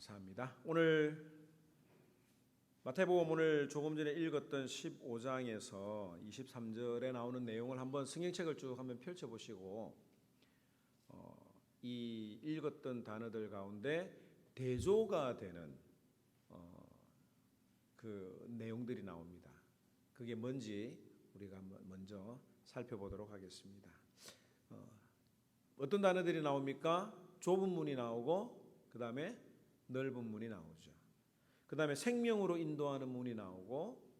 감사합니다. 오늘 마태복음 오늘 조금 전에 읽었던 15장에서 23절에 나오는 내용을 한번 성경책을 쭉 한번 펼쳐 보시고 어, 이 읽었던 단어들 가운데 대조가 되는 어, 그 내용들이 나옵니다. 그게 뭔지 우리가 먼저 살펴보도록 하겠습니다. 어, 어떤 단어들이 나옵니까? 좁은 문이 나오고 그 다음에 넓은 문이 나오죠. 그 다음에 생명으로 인도하는 문이 나오고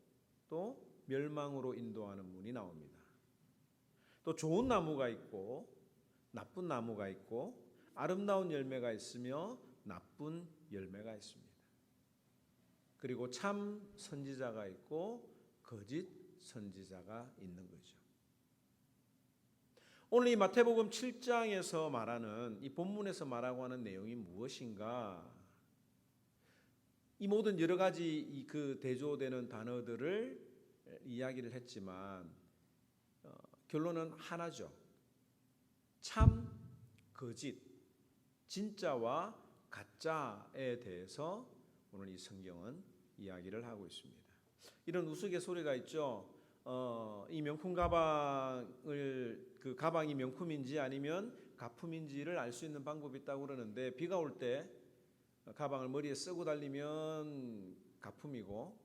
또 멸망으로 인도하는 문이 나옵니다. 또 좋은 나무가 있고 나쁜 나무가 있고 아름다운 열매가 있으며 나쁜 열매가 있습니다. 그리고 참 선지자가 있고 거짓 선지자가 있는 거죠. 오늘 이 마태복음 7장에서 말하는 이 본문에서 말하고 하는 내용이 무엇인가? 이 모든 여러 가지 그 대조되는 단어들을 이야기를 했지만 어, 결론은 하나죠. 참, 거짓, 진짜와 가짜에 대해서 오늘 이 성경은 이야기를 하고 있습니다. 이런 우스갯소리가 있죠. 어, 이 명품 가방을 그 가방이 명품인지 아니면 가품인지를 알 수 있는 방법이 있다고 그러는데 비가 올때 가방을 머리에 쓰고 달리면 가품이고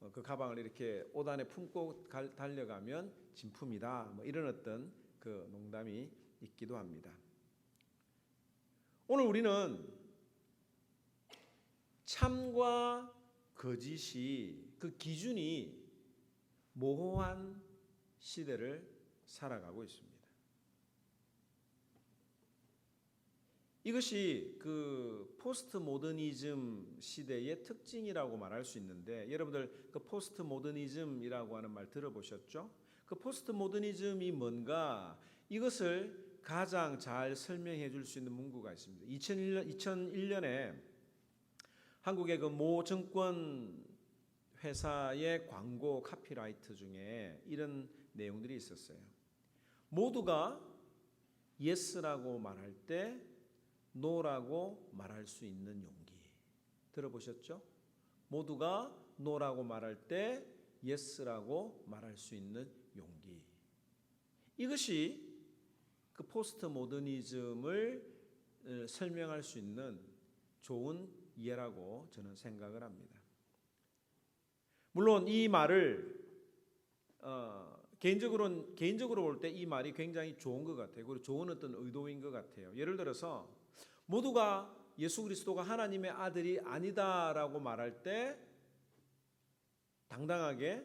어, 그 가방을 이렇게 옷 안에 품고 갈- 달려가면 진품이다. 뭐 이런 어떤 그 농담이 있기도 합니다. 오늘 우리는 참과 거짓이 그 기준이 모호한 시대를 살아가고 있습니다. 이것이 그 포스트 모더니즘 시대의 특징이라고 말할 수 있는데 여러분들 그 포스트 모더니즘이라고 하는 말 들어보셨죠? 그 포스트 모더니즘이 뭔가 이것을 가장 잘 설명해 줄 수 있는 문구가 있습니다. 2001년 2001년에 한국의 그 모 증권 회사의 광고 카피라이트 중에 이런 내용들이 있었어요. 모두가 yes라고 말할 때 no라고 말할 수 있는 용기. 들어보셨죠? 모두가 no라고 말할 때 yes라고 말할 수 있는 용기. 이것이 그 포스트 모더니즘을 어, 설명할 수 있는 좋은 예라고 저는 생각을 합니다. 물론 이 말을 어, 개인적으로 개인적으로 볼 때 이 말이 굉장히 좋은 것 같아요. 그리고 좋은 어떤 의도인 것 같아요. 예를 들어서 모두가 예수 그리스도가 하나님의 아들이 아니다라고 말할 때 당당하게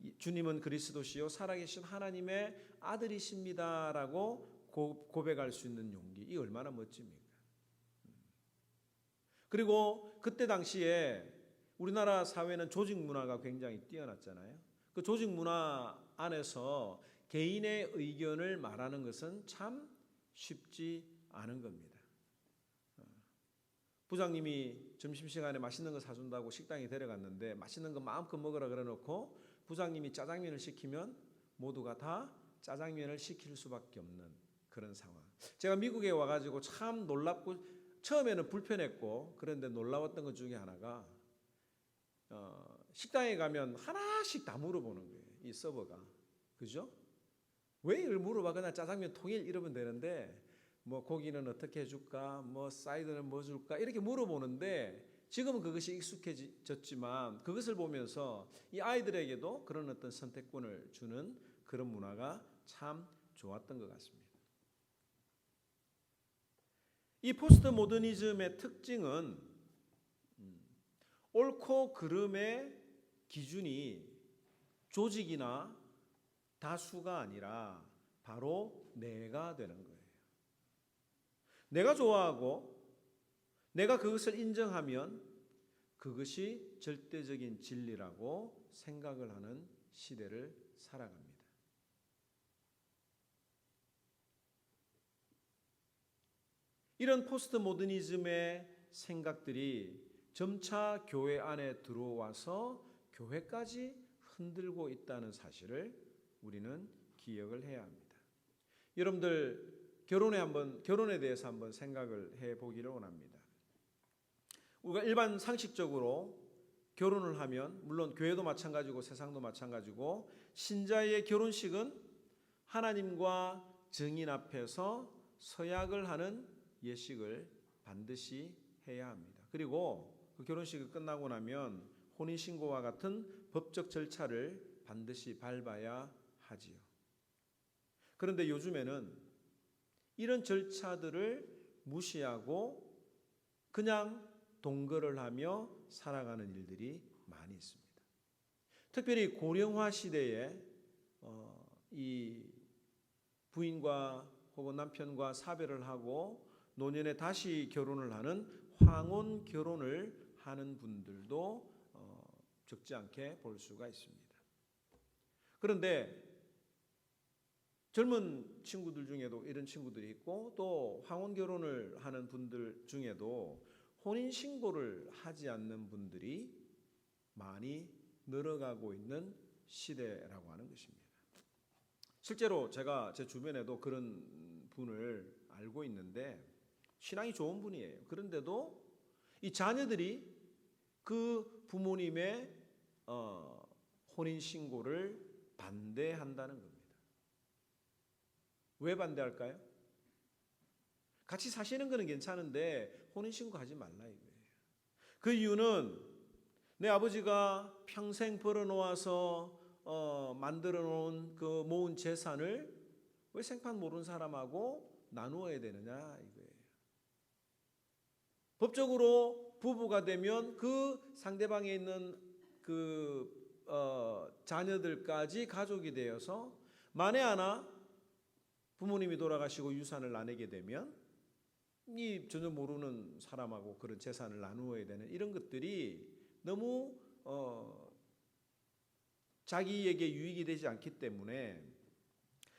이- 주님은 그리스도시요 살아계신 하나님의 아들이십니다라고 고- 고백할 수 있는 용기 이 얼마나 멋집니까? 음. 그리고 그때 당시에 우리나라 사회는 조직 문화가 굉장히 뛰어났잖아요. 그 조직 문화 안에서 개인의 의견을 말하는 것은 참 쉽지 않은 겁니다. 어. 부장님이 점심시간에 맛있는 거 사준다고 식당에 데려갔는데 맛있는 거 마음껏 먹으라 그래놓고 부장님이 짜장면을 시키면 모두가 다 짜장면을 시킬 수밖에 없는 그런 상황. 제가 미국에 와가지고 참 놀랍고 처음에는 불편했고 그런데 놀라웠던 것 중에 하나가 어, 식당에 가면 하나씩 다 물어보는 거예요. 이 서버가 그죠? 왜 이걸 물어봐? 그냥 짜장면 통일 이러면 되는데 뭐 고기는 어떻게 해줄까? 뭐 사이드는 뭐 줄까? 이렇게 물어보는데 지금은 그것이 익숙해졌지만 그것을 보면서 이 아이들에게도 그런 어떤 선택권을 주는 그런 문화가 참 좋았던 것 같습니다. 이 포스트 모더니즘의 특징은 음, 옳고 그름의 기준이 조직이나 다수가 아니라 바로 내가 되는 거예요. 내가 좋아하고 내가 그것을 인정하면 그것이 절대적인 진리라고 생각을 하는 시대를 살아갑니다. 이런 포스트 모더니즘의 생각들이 점차 교회 안에 들어와서 교회까지 흔들고 있다는 사실을 우리는 기억을 해야 합니다. 여러분들 결혼에 한번 결혼에 대해서 한번 생각을 해 보기를 원합니다. 우리가 일반 상식적으로 결혼을 하면 물론 교회도 마찬가지고 세상도 마찬가지고 신자의 결혼식은 하나님과 증인 앞에서 서약을 하는 예식을 반드시 해야 합니다. 그리고 그 결혼식이 끝나고 나면 혼인 신고와 같은 법적 절차를 반드시 밟아야 하지요. 그런데 요즘에는 이런 절차들을 무시하고 그냥 동거를 하며 살아가는 일들이 많이 있습니다. 특별히 고령화 시대에 어, 이 부인과 혹은 남편과 사별을 하고 노년에 다시 결혼을 하는 황혼 결혼을 하는 분들도 어, 적지 않게 볼 수가 있습니다. 그런데 젊은 친구들 중에도 이런 친구들이 있고 또 황혼 결혼을 하는 분들 중에도 혼인 신고를 하지 않는 분들이 많이 늘어가고 있는 시대라고 하는 것입니다. 실제로 제가 제 주변에도 그런 분을 알고 있는데 신앙이 좋은 분이에요. 그런데도 이 자녀들이 그 부모님의 어, 혼인 신고를 반대한다는 겁니다. 왜 반대할까요? 같이 사시는 거는 괜찮은데 혼인 신고 하지 말라 이거예요. 그 이유는 내 아버지가 평생 벌어놓아서 어, 만들어 놓은 그 모은 재산을 왜 생판 모르는 사람하고 나누어야 되느냐 이거예요. 법적으로 부부가 되면 그 상대방에 있는 그 어, 자녀들까지 가족이 되어서 만에 하나 부모님이 돌아가시고 유산을 나누게 되면 이 전혀 모르는 사람하고 그런 재산을 나누어야 되는 이런 것들이 너무 어, 자기에게 유익이 되지 않기 때문에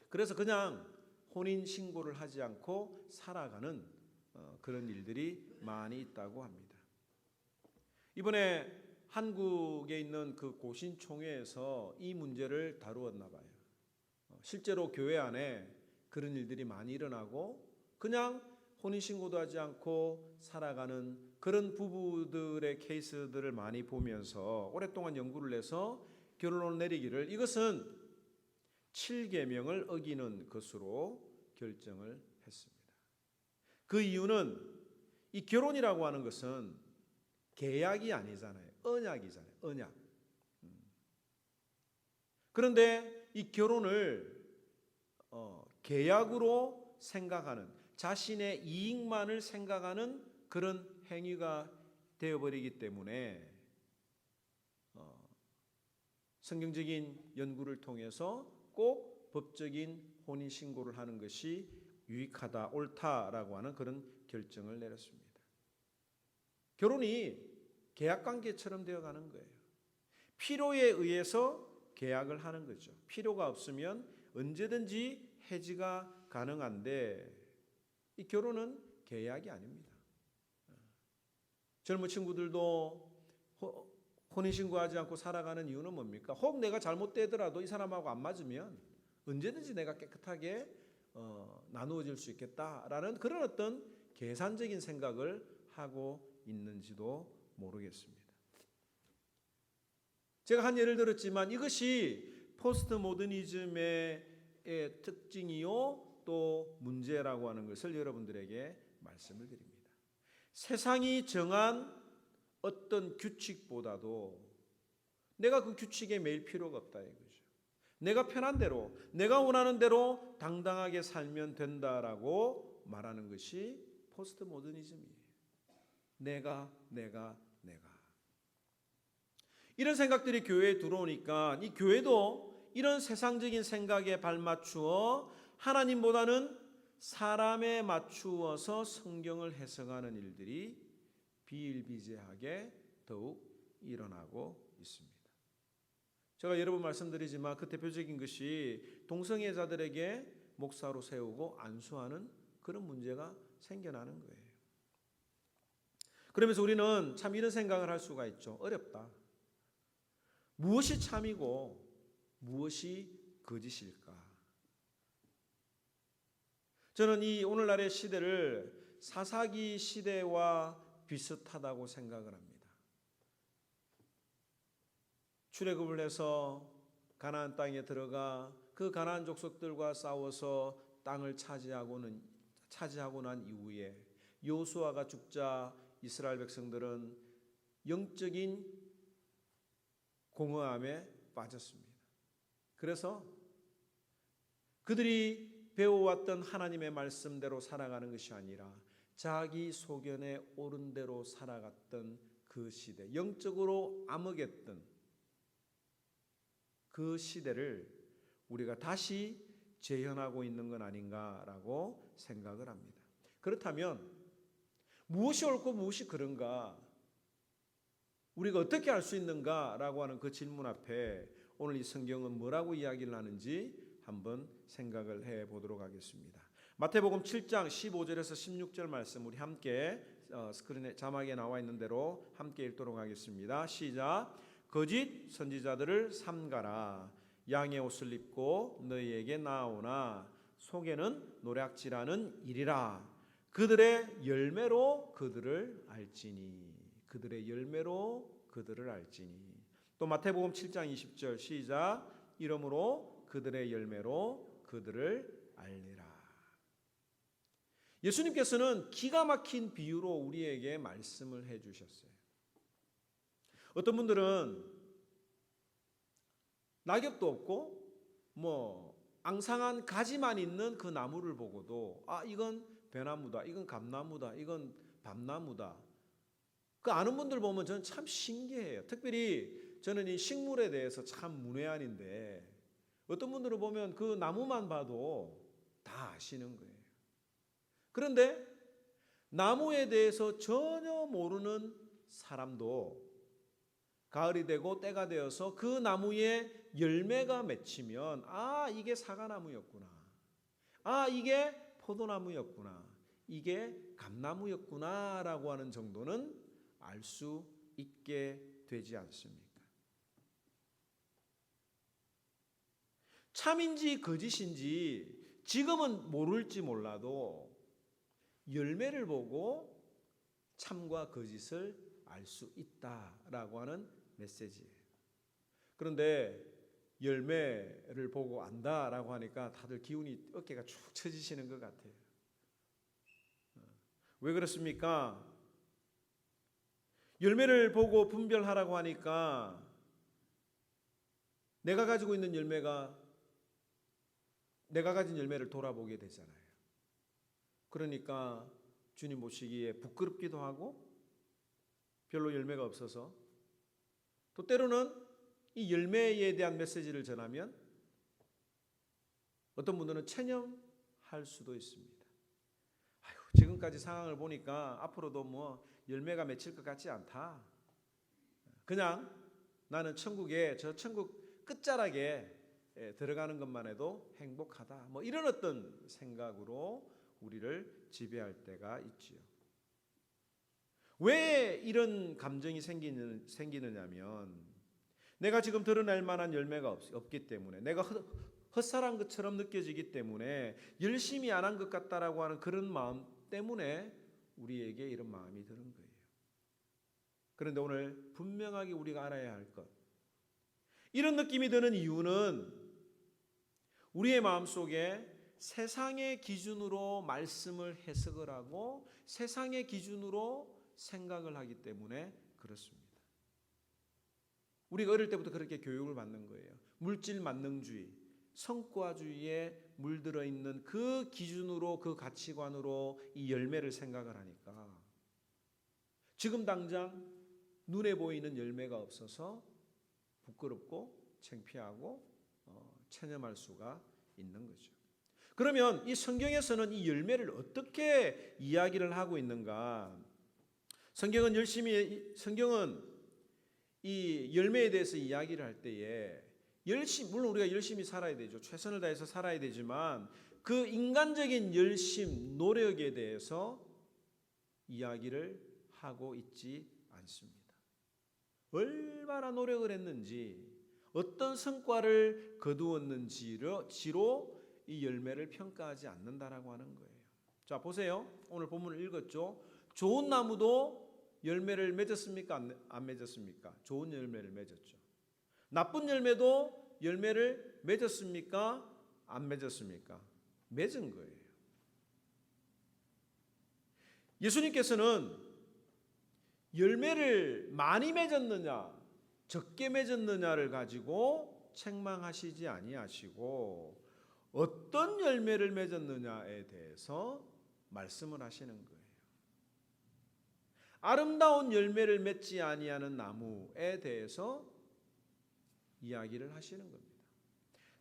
그래서 그냥 혼인 신고를 하지 않고 살아가는 어, 그런 일들이 많이 있다고 합니다. 이번에 한국에 있는 그 고신총회에서 이 문제를 다루었나 봐요. 어, 실제로 교회 안에 그런 일들이 많이 일어나고 그냥 혼인 신고도 하지 않고 살아가는 그런 부부들의 케이스들을 많이 보면서 오랫동안 연구를 해서 결론을 내리기를 이것은 7계명을 어기는 것으로 결정을 했습니다. 그 이유는 이 결혼이라고 하는 것은 계약이 아니잖아요. 언약이잖아요. 언약. 음. 그런데 이 결혼을 어, 계약으로 생각하는 자신의 이익만을 생각하는 그런 행위가 되어버리기 때문에 어, 성경적인 연구를 통해서 꼭 법적인 혼인 신고를 하는 것이 유익하다, 옳다라고 하는 그런 결정을 내렸습니다. 결혼이 계약 관계처럼 되어 가는 거예요. 필요에 의해서 계약을 하는 거죠. 필요가 없으면 언제든지 해지가 가능한데 이 결혼은 계약이 아닙니다. 젊은 친구들도 혼인신고하지 않고 살아가는 이유는 뭡니까? 혹 내가 잘못되더라도 이 사람하고 안 맞으면 언제든지 내가 깨끗하게 어, 나누어질 수 있겠다라는 그런 어떤 계산적인 생각을 하고 있는지도 모르겠습니다. 제가 한 예를 들었지만 이것이 포스트 모더니즘의 특징이요 또 문제라고 하는 것을 여러분들에게 말씀을 드립니다. 세상이 정한 어떤 규칙보다도 내가 그 규칙에 매일 필요가 없다 이거죠. 내가 편한 대로, 내가 원하는 대로 당당하게 살면 된다라고 말하는 것이 포스트 모더니즘이에요. 내가, 내가, 내가. 이런 생각들이 교회에 들어오니까 이 교회도 이런 세상적인 생각에 발맞추어 하나님보다는 사람에 맞추어서 성경을 해석하는 일들이 비일비재하게 더욱 일어나고 있습니다. 제가 여러 번 말씀드리지만 그 대표적인 것이 동성애자들에게 목사로 세우고 안수하는 그런 문제가 생겨나는 거예요. 그러면서 우리는 참 이런 생각을 할 수가 있죠. 어렵다. 무엇이 참이고 무엇이 거짓일까? 저는 이 오늘날의 시대를 사사기 시대와 비슷하다고 생각을 합니다. 출애굽을 해서 가나안 땅에 들어가 그 가나안 족속들과 싸워서 땅을 차지하고는 차지하고 난 이후에 요수아가 죽자 이스라엘 백성들은 영적인 공허함에 빠졌습니다. 그래서 그들이 배워왔던 하나님의 말씀대로 살아가는 것이 아니라 자기 소견에 옳은 대로 살아갔던 그 시대, 영적으로 암흑했던 그 시대를 우리가 다시 재현하고 있는 건 아닌가라고 생각을 합니다. 그렇다면 무엇이 옳고 무엇이 그런가? 우리가 어떻게 알 수 있는가라고 하는 그 질문 앞에 오늘 이 성경은 뭐라고 이야기를 하는지 한번 생각을 해 보도록 하겠습니다. 마태복음 7장 15절에서 16절 말씀 우리 함께 어, 스크린에 자막에 나와 있는 대로 함께 읽도록 하겠습니다. 시작. 거짓 선지자들을 삼가라. 양의 옷을 입고 너희에게 나오나 속에는 노략질하는 일이라. 그들의 열매로 그들을 알지니. 그들의 열매로 그들을 알지니. 또 마태복음 7장 20절 시작. 이러므로 그들의 열매로 그들을 알리라. 예수님께서는 기가 막힌 비유로 우리에게 말씀을 해 주셨어요. 어떤 분들은 낙엽도 없고 뭐 앙상한 가지만 있는 그 나무를 보고도 아 이건 배나무다, 이건 감나무다, 이건 밤나무다. 그 아는 분들 보면 저는 참 신기해요. 특별히 저는 이 식물에 대해서 참 문외한인데 어떤 분들을 보면 그 나무만 봐도 다 아시는 거예요. 그런데 나무에 대해서 전혀 모르는 사람도 가을이 되고 때가 되어서 그 나무에 열매가 맺히면 아 이게 사과나무였구나. 아 이게 포도나무였구나. 이게 감나무였구나라고 하는 정도는 알 수 있게 되지 않습니까? 참인지 거짓인지 지금은 모를지 몰라도 열매를 보고 참과 거짓을 알 수 있다라고 하는 메시지예요. 그런데 열매를 보고 안다라고 하니까 다들 기운이 어깨가 축 처지시는 것 같아요. 왜 그렇습니까? 열매를 보고 분별하라고 하니까 내가 가지고 있는 열매가 내가 가진 열매를 돌아보게 되잖아요. 그러니까 주님 모시기에 부끄럽기도 하고 별로 열매가 없어서 또 때로는 이 열매에 대한 메시지를 전하면 어떤 분들은 체념할 수도 있습니다. 아유, 지금까지 상황을 보니까 앞으로도 뭐 열매가 맺힐 것 같지 않다. 그냥 나는 천국에 저 천국 끝자락에 예, 들어가는 것만 해도 행복하다. 뭐 이런 어떤 생각으로 우리를 지배할 때가 있지요. 왜 이런 감정이 생기는, 생기느냐면 내가 지금 드러낼 만한 열매가 없, 없기 때문에 내가 헛, 헛살한 것처럼 느껴지기 때문에 열심히 안 한 것 같다라고 하는 그런 마음 때문에 우리에게 이런 마음이 드는 거예요. 그런데 오늘 분명하게 우리가 알아야 할 것. 이런 느낌이 드는 이유는 우리의 마음 속에 세상의 기준으로 말씀을 해석을 하고 세상의 기준으로 생각을 하기 때문에 그렇습니다. 우리가 어릴 때부터 그렇게 교육을 받는 거예요. 물질 만능주의, 성과주의에 물들어 있는 그 기준으로 그 가치관으로 이 열매를 생각을 하니까 지금 당장 눈에 보이는 열매가 없어서 부끄럽고 창피하고 어, 체념할 수가 있는 거죠. 그러면 이 성경에서는 이 열매를 어떻게 이야기를 하고 있는가? 성경은 열심히 성경은 이 열매에 대해서 이야기를 할 때에 열심 물론 우리가 열심히 살아야 되죠. 최선을 다해서 살아야 되지만 그 인간적인 열심, 노력에 대해서 이야기를 하고 있지 않습니다. 얼마나 노력을 했는지 어떤 성과를 거두었는지로 지로 이 열매를 평가하지 않는다라고 하는 거예요. 자, 보세요. 오늘 본문을 읽었죠. 좋은 나무도 열매를 맺었습니까? 안, 안 맺었습니까? 좋은 열매를 맺었죠. 나쁜 열매도 열매를 맺었습니까? 안 맺었습니까? 맺은 거예요. 예수님께서는 열매를 많이 맺었느냐, 적게 맺었느냐를 가지고 책망하시지 아니하시고 어떤 열매를 맺었느냐에 대해서 말씀을 하시는 거예요. 아름다운 열매를 맺지 아니하는 나무에 대해서 이야기를 하시는 겁니다.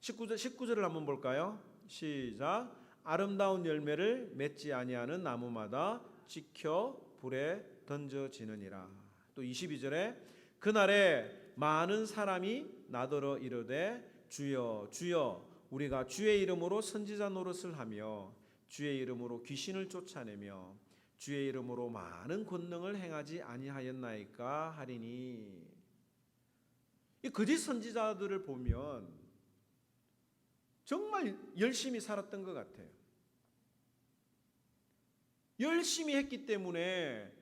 19절 19절을 한번 볼까요? 시작. 아름다운 열매를 맺지 아니하는 나무마다 지켜 불에 던져지느니라. 또 22절에 그날에 많은 사람이 나더러 이르되 주여 주여 우리가 주의 이름으로 선지자 노릇을 하며 주의 이름으로 귀신을 쫓아내며 주의 이름으로 많은 권능을 행하지 아니하였나이까 하리니 이 거짓 선지자들을 보면 정말 열심히 살았던 것 같아요. 열심히 했기 때문에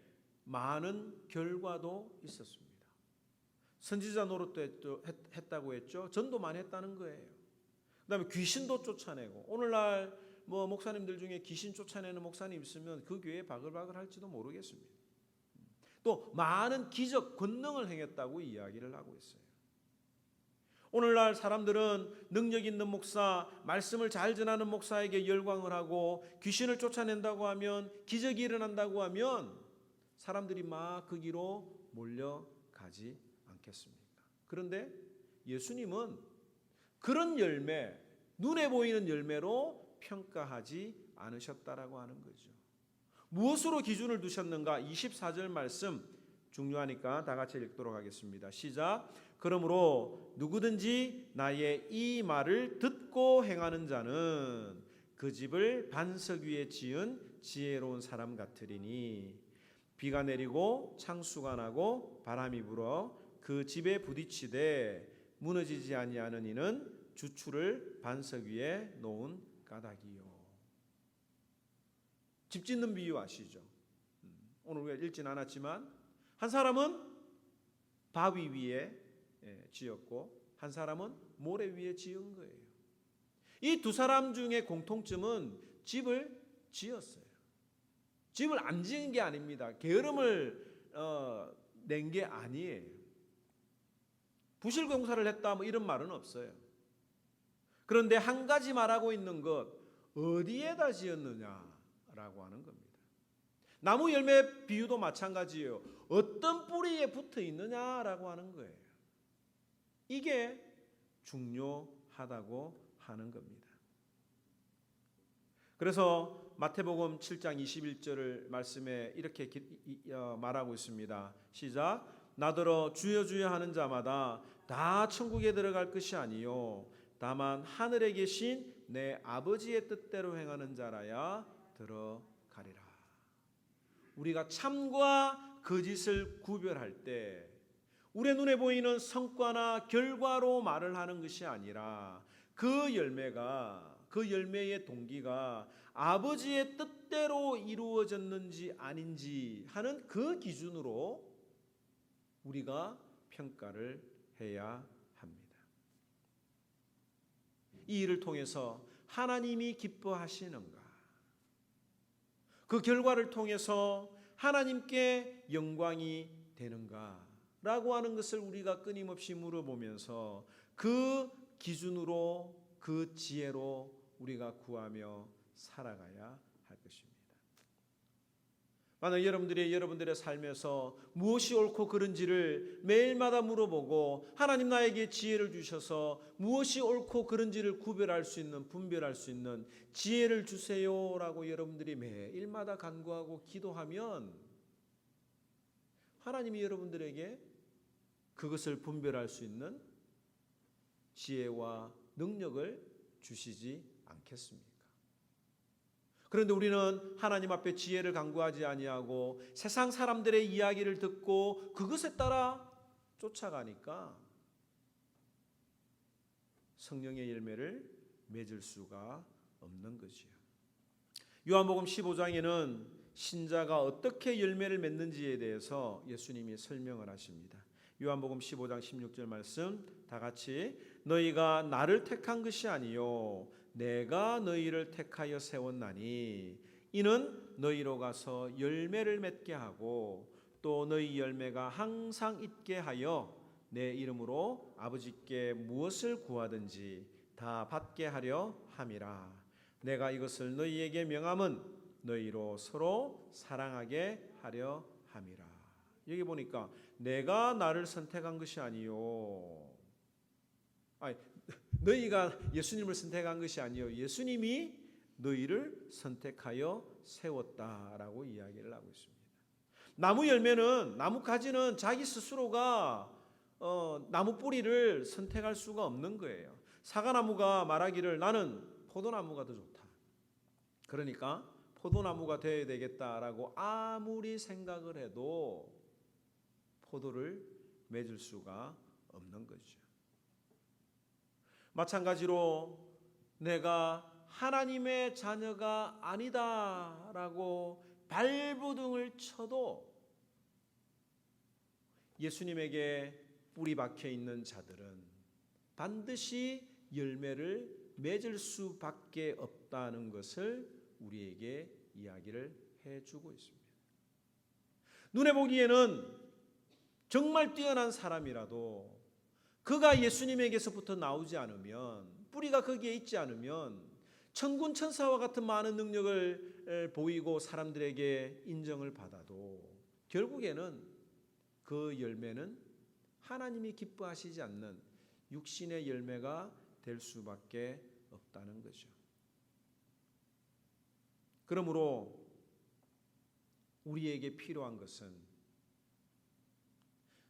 많은 결과도 있었습니다. 선지자 노릇도 했다고 했죠. 전도 많이 했다는 거예요. 그 다음에 귀신도 쫓아내고 오늘날 뭐 목사님들 중에 귀신 쫓아내는 목사님 있으면 그 교회 바글바글 할지도 모르겠습니다. 또 많은 기적 권능을 행했다고 이야기를 하고 있어요. 오늘날 사람들은 능력 있는 목사, 말씀을 잘 전하는 목사에게 열광을 하고 귀신을 쫓아낸다고 하면 기적이 일어난다고 하면 사람들이 막 거기로 몰려가지 않겠습니까? 그런데 예수님은 그런 열매, 눈에 보이는 열매로 평가하지 않으셨다라고 하는 거죠. 무엇으로 기준을 두셨는가? 24절 말씀 중요하니까 다 같이 읽도록 하겠습니다. 시작. 그러므로 누구든지 나의 이 말을 듣고 행하는 자는 그 집을 반석 위에 지은 지혜로운 사람 같으리니 비가 내리고 창수가 나고 바람이 불어 그 집에 부딪히되 무너지지 아니하는 이는 주추를 반석 위에 놓은 까닭이요. 집 짓는 비유 아시죠? 음, 오늘 우리가 읽진 않았지만 한 사람은 바위 위에 예, 지었고 한 사람은 모래 위에 지은 거예요. 이 두 사람 중에 공통점은 집을 지었어요. 집을 안 지은 게 아닙니다. 게으름을 어, 낸 게 아니에요. 부실 공사를 했다 뭐 이런 말은 없어요. 그런데 한 가지 말하고 있는 것 어디에다 지었느냐라고 하는 겁니다. 나무 열매 비유도 마찬가지예요. 어떤 뿌리에 붙어 있느냐라고 하는 거예요. 이게 중요하다고 하는 겁니다. 그래서 마태복음 7장 21절을 말씀에 이렇게 어, 말하고 있습니다. 시작. 나더러 주여 주여 하는 자마다 다 천국에 들어갈 것이 아니요 다만 하늘에 계신 내 아버지의 뜻대로 행하는 자라야 들어가리라. 우리가 참과 거짓을 구별할 때 우리의 눈에 보이는 성과나 결과로 말을 하는 것이 아니라 그 열매가 그 열매의 동기가 아버지의 뜻대로 이루어졌는지 아닌지 하는 그 기준으로 우리가 평가를 해야 합니다. 이 일을 통해서 하나님이 기뻐하시는가? 그 결과를 통해서 하나님께 영광이 되는가? 라고 하는 것을 우리가 끊임없이 물어보면서 그 기준으로 그 지혜로 우리가 구하며 살아가야 할 것입니다. 만약 여러분들이 여러분들의 삶에서 무엇이 옳고 그른지를 매일마다 물어보고 하나님 나에게 지혜를 주셔서 무엇이 옳고 그른지를 구별할 수 있는 분별할 수 있는 지혜를 주세요라고 여러분들이 매일마다 간구하고 기도하면 하나님이 여러분들에게 그것을 분별할 수 있는 지혜와 능력을 주시지 않겠습니까? 그런데 우리는 하나님 앞에 지혜를 강구하지 아니하고 세상 사람들의 이야기를 듣고 그것에 따라 쫓아가니까 성령의 열매를 맺을 수가 없는 거지요. 요한복음 15장에는 신자가 어떻게 열매를 맺는지에 대해서 예수님이 설명을 하십니다. 요한복음 15장 16절 말씀 다 같이 너희가 나를 택한 것이 아니요 내가 너희를 택하여 세웠나니 이는 너희로 가서 열매를 맺게 하고 또 너희 열매가 항상 있게 하여 내 이름으로 아버지께 무엇을 구하든지 다 받게 하려 함이라. 내가 이것을 너희에게 명함은 너희로 서로 사랑하게 하려 함이라. 여기 보니까 내가 나를 선택한 것이 아니요. 아니 너희가 예수님을 선택한 것이 아니요 예수님이 너희를 선택하여 세웠다라고 이야기를 하고 있습니다. 나무 열매는 나무 가지는 자기 스스로가 어, 나무 뿌리를 선택할 수가 없는 거예요. 사과나무가 말하기를 나는 포도나무가 더 좋다. 그러니까 포도나무가 되어야 되겠다라고 아무리 생각을 해도 포도를 맺을 수가 없는 거죠. 마찬가지로 내가 하나님의 자녀가 아니다라고 발부둥을 쳐도 예수님에게 뿌리 박혀 있는 자들은 반드시 열매를 맺을 수밖에 없다는 것을 우리에게 이야기를 해주고 있습니다. 눈에 보기에는 정말 뛰어난 사람이라도 그가 예수님에게서부터 나오지 않으면 뿌리가 거기에 있지 않으면 천군 천사와 같은 많은 능력을 보이고 사람들에게 인정을 받아도 결국에는 그 열매는 하나님이 기뻐하시지 않는 육신의 열매가 될 수밖에 없다는 거죠. 그러므로 우리에게 필요한 것은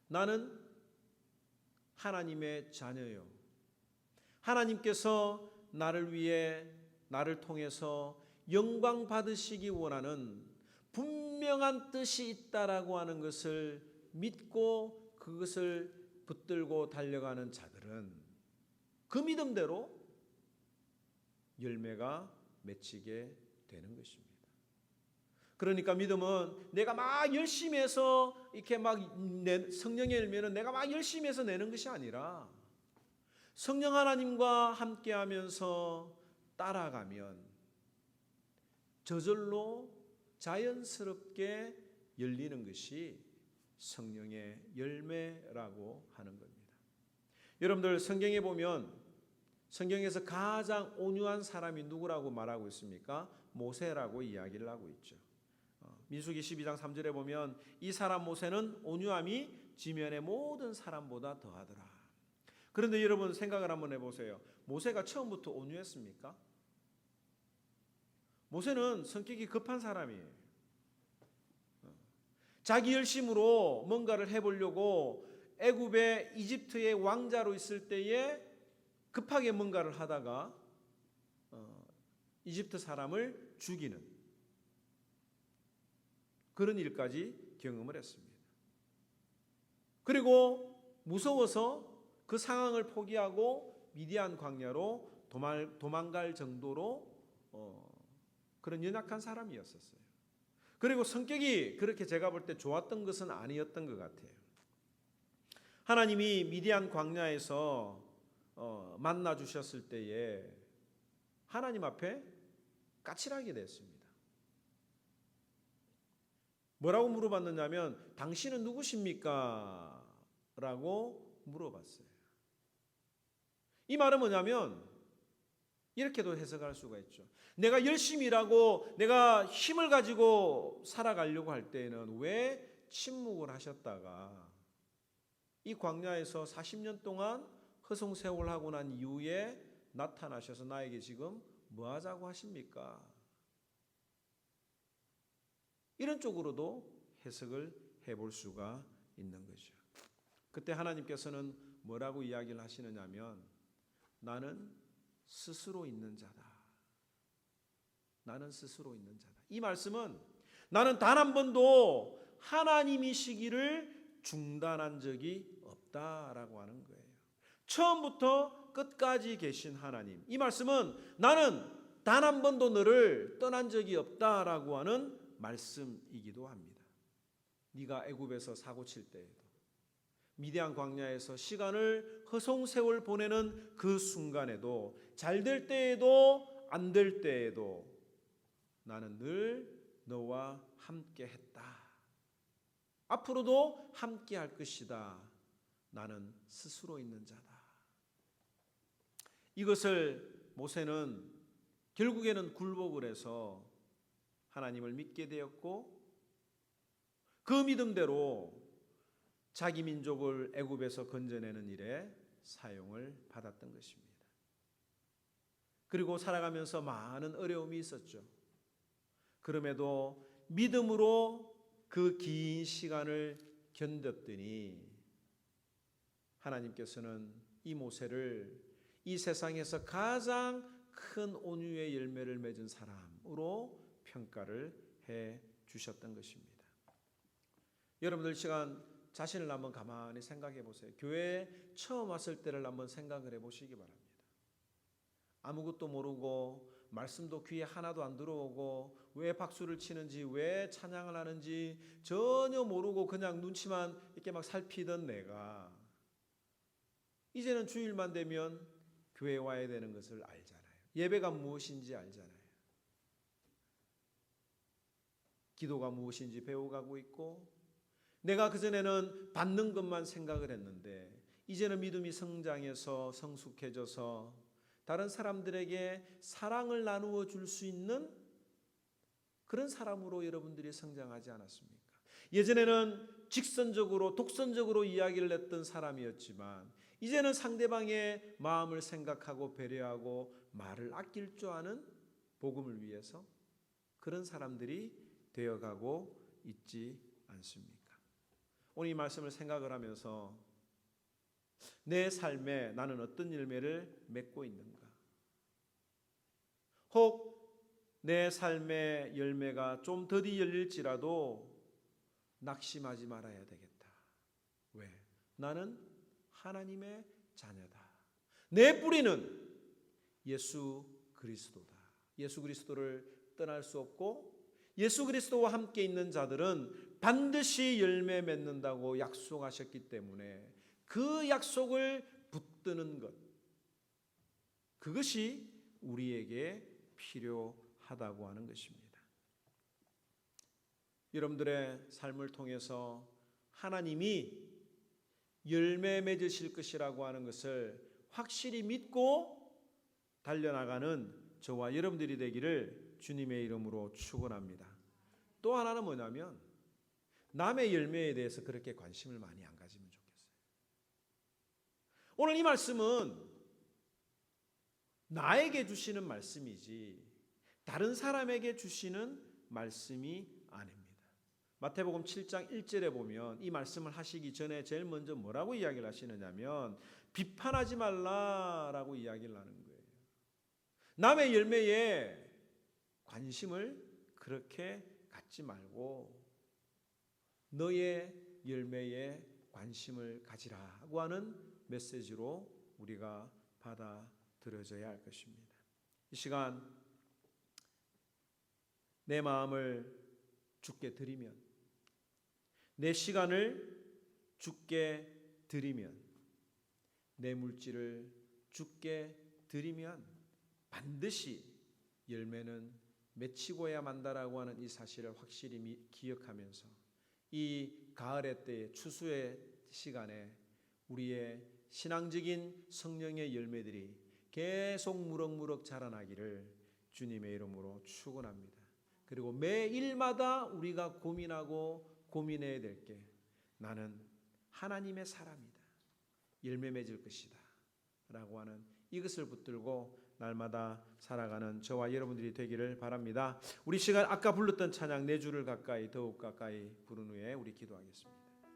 나는 하나님의 자녀요. 하나님께서 나를 위해 나를 통해서 영광 받으시기 원하는 분명한 뜻이 있다라고 하는 것을 믿고 그것을 붙들고 달려가는 자들은 그 믿음대로 열매가 맺히게 되는 것입니다. 그러니까 믿음은 내가 막 열심히 해서 이렇게 막 성령의 열매는 내가 막 열심히 해서 내는 것이 아니라 성령 하나님과 함께 하면서 따라가면 저절로 자연스럽게 열리는 것이 성령의 열매라고 하는 겁니다. 여러분들 성경에 보면 성경에서 가장 온유한 사람이 누구라고 말하고 있습니까? 모세라고 이야기를 하고 있죠. 민수기 12장 3절에 보면 이 사람 모세는 온유함이 지면의 모든 사람보다 더하더라. 그런데 여러분 생각을 한번 해보세요. 모세가 처음부터 온유했습니까? 모세는 성격이 급한 사람이에요. 자기 열심으로 뭔가를 해보려고 애굽의 이집트의 왕자로 있을 때에 급하게 뭔가를 하다가 어, 이집트 사람을 죽이는 그런 일까지 경험을 했습니다. 그리고 무서워서 그 상황을 포기하고 미디안 광야로 도망, 도망갈 정도로 어, 그런 연약한 사람이었었어요. 그리고 성격이 그렇게 제가 볼 때 좋았던 것은 아니었던 것 같아요. 하나님이 미디안 광야에서 어, 만나 주셨을 때에 하나님 앞에 까칠하게 됐습니다. 뭐라고 물어봤느냐면 당신은 누구십니까? 라고 물어봤어요. 이 말은 뭐냐면 이렇게도 해석할 수가 있죠. 내가 열심히 일하고 내가 힘을 가지고 살아가려고 할 때에는 왜 침묵을 하셨다가 이 광야에서 40년 동안 허송세월하고 난 이후에 나타나셔서 나에게 지금 뭐 하자고 하십니까? 이런 쪽으로도 해석을 해볼 수가 있는 거죠. 그때 하나님께서는 뭐라고 이야기를 하시느냐면 나는 스스로 있는 자다. 나는 스스로 있는 자다. 이 말씀은 나는 단 한 번도 하나님이시기를 중단한 적이 없다라고 하는 거예요. 처음부터 끝까지 계신 하나님. 이 말씀은 나는 단 한 번도 너를 떠난 적이 없다라고 하는 말씀이기도 합니다. 네가 애굽에서 사고 칠 때에도 미디안 광야에서 시간을 허송 세월 보내는 그 순간에도 잘 될 때에도 안 될 때에도 나는 늘 너와 함께 했다. 앞으로도 함께 할 것이다. 나는 스스로 있는 자다. 이것을 모세는 결국에는 굴복을 해서 하나님을 믿게 되었고 그 믿음대로 자기 민족을 애굽에서 건져내는 일에 사용을 받았던 것입니다. 그리고 살아가면서 많은 어려움이 있었죠. 그럼에도 믿음으로 그 긴 시간을 견뎠더니 하나님께서는 이 모세를 이 세상에서 가장 큰 온유의 열매를 맺은 사람으로 평가를 해 주셨던 것입니다. 여러분들 시간 자신을 한번 가만히 생각해 보세요. 교회에 처음 왔을 때를 한번 생각을 해 보시기 바랍니다. 아무것도 모르고 말씀도 귀에 하나도 안 들어오고 왜 박수를 치는지 왜 찬양을 하는지 전혀 모르고 그냥 눈치만 이렇게 막 살피던 내가 이제는 주일만 되면 교회 와야 되는 것을 알잖아요. 예배가 무엇인지 알잖아요. 기도가 무엇인지 배워가고 있고 내가 그전에는 받는 것만 생각을 했는데 이제는 믿음이 성장해서 성숙해져서 다른 사람들에게 사랑을 나누어 줄 수 있는 그런 사람으로 여러분들이 성장하지 않았습니까? 예전에는 직선적으로 독선적으로 이야기를 했던 사람이었지만 이제는 상대방의 마음을 생각하고 배려하고 말을 아낄 줄 아는 복음을 위해서 그런 사람들이 되어가고 있지 않습니까? 오늘 이 말씀을 생각을 하면서 내 삶에 나는 어떤 열매를 맺고 있는가? 혹 내 삶의 열매가 좀 더디 열릴지라도 낙심하지 말아야 되겠다. 왜? 나는 하나님의 자녀다. 내 뿌리는 예수 그리스도다. 예수 그리스도를 떠날 수 없고 예수 그리스도와 함께 있는 자들은 반드시 열매 맺는다고 약속하셨기 때문에 그 약속을 붙드는 것 그것이 우리에게 필요하다고 하는 것입니다. 여러분들의 삶을 통해서 하나님이 열매 맺으실 것이라고 하는 것을 확실히 믿고 달려나가는 저와 여러분들이 되기를 주님의 이름으로 축원합니다. 또 하나는 뭐냐면 남의 열매에 대해서 그렇게 관심을 많이 안 가지면 좋겠어요. 오늘 이 말씀은 나에게 주시는 말씀이지 다른 사람에게 주시는 말씀이 아닙니다. 마태복음 7장 1절에 보면 이 말씀을 하시기 전에 제일 먼저 뭐라고 이야기를 하시느냐면 비판하지 말라라고 이야기를 하는 거예요. 남의 열매에 관심을 그렇게 갖지 말고 너의 열매에 관심을 가지라고 하는 메시지로 우리가 받아들여져야 할 것입니다. 이 시간 내 마음을 주께 드리면 내 시간을 주께 드리면 내 물질을 주께 드리면 반드시 열매는 맺히고야 만다라고 하는 이 사실을 확실히 기억하면서 이 가을의 때에 추수의 시간에 우리의 신앙적인 성령의 열매들이 계속 무럭무럭 자라나기를 주님의 이름으로 축원합니다. 그리고 매 일마다 우리가 고민하고 고민해야 될 게 나는 하나님의 사람이다. 열매 맺을 것이다. 라고 하는 이것을 붙들고 날마다 살아가는 저와 여러분들이 되기를 바랍니다. 우리 시간 아까 불렀던 찬양 네 줄을 가까이 더욱 가까이 부른 후에 우리 기도하겠습니다.